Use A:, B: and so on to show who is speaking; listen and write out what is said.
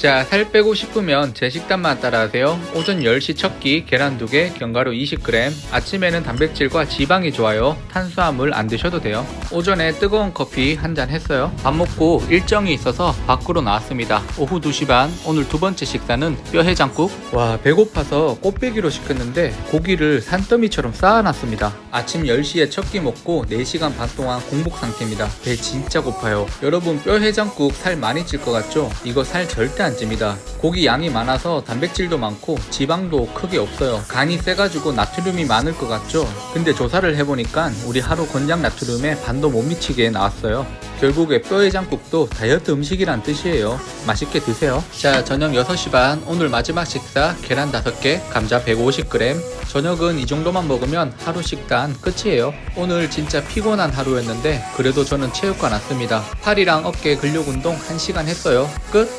A: 자, 살 빼고 싶으면 제 식단만 따라하세요. 오전 10시 첫 끼 계란 2개, 견과류 20g. 아침에는 단백질과 지방이 좋아요. 탄수화물 안 드셔도 돼요. 오전에 뜨거운 커피 한 잔 했어요. 밥 먹고 일정이 있어서 밖으로 나왔습니다. 오후 2시 반, 오늘 두 번째 식사는 뼈 해장국. 와, 배고파서 꽃배기로 시켰는데 고기를 산더미처럼 쌓아놨습니다. 아침 10시에 첫 끼 먹고 4시간 반 동안 공복 상태입니다. 배 진짜 고파요. 여러분 뼈 해장국 살 많이 찔 것 같죠? 이거 살 절대 안 찝니다. 고기 양이 많아서 단백질도 많고 지방도 크게 없어요. 간이 세가지고 나트륨이 많을 것 같죠? 근데 조사를 해보니까 우리 하루 권장 나트륨에 반도 못 미치게 나왔어요. 결국에 뼈 해장국도 다이어트 음식이란 뜻이에요. 맛있게 드세요. 자, 저녁 6시 반 오늘 마지막 식사 계란 5개, 감자 150g. 저녁은 이 정도만 먹으면 하루 식단 끝이에요. 오늘 진짜 피곤한 하루였는데 그래도 저는 체육관 왔습니다. 팔이랑 어깨 근력 운동 1시간 했어요. 끝!